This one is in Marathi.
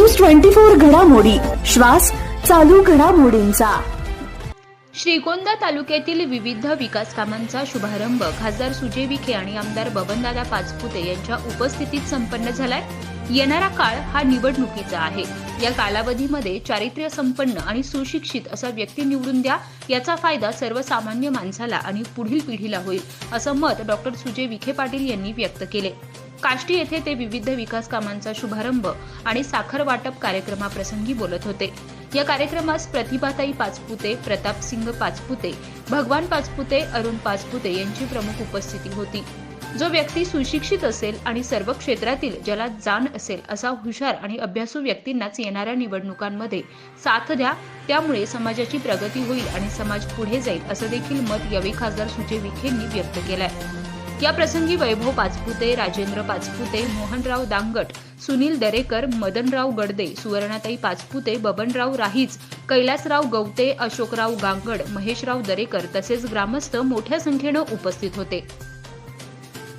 ट्वेंटी फोर घडामोडी. श्वास चालू घडामोडींचा. श्रीगोंदा तालुक्यातील विविध विकास कामांचा शुभारंभ खासदार सुजय विखे आणि आमदार बबनदादा पाचपुते यांच्या उपस्थितीत संपन्न झालाय. येणारा काळ हा निवडणुकीचा आहे. या कालावधीमध्ये चारित्र्य संपन्न आणि सुशिक्षित असा व्यक्ती निवडून द्या याचा फायदा सर्वसामान्य माणसाला आणि पुढील पिढीला होईल असं मत डॉक्टर सुजय विखे पाटील यांनी व्यक्त केले. काष्टी येथे ते विविध विकास कामांचा शुभारंभ आणि साखर वाटप कार्यक्रमाप्रसंगी बोलत होते. या कार्यक्रमास प्रतिभाताई पाचपुते प्रतापसिंग पाचपुते भगवान पाचपुते अरुण पाचपुते यांची प्रमुख उपस्थिती होती. जो व्यक्ती सुशिक्षित असेल आणि सर्व क्षेत्रातील ज्याला जाण असेल असा हुशार आणि अभ्यासू व्यक्तींनाच येणाऱ्या निवडणुकांमध्ये साथ द्या. त्यामुळे समाजाची प्रगती होईल आणि समाज पुढे जाईल असं देखील मत यावेळी खासदार सुजय विखेंनी व्यक्त केलंय. या प्रसंगी वैभव पाचपुते राजेंद्र पाचपुते मोहनराव दांगट सुनील दरेकर मदनराव गडदे सुवर्णाताई पाचपुते बबनराव राहीच कैलासराव गवते अशोकराव गांगड महेशराव दरेकर तसेच ग्रामस्थ मोठ्या संख्येनं उपस्थित होते.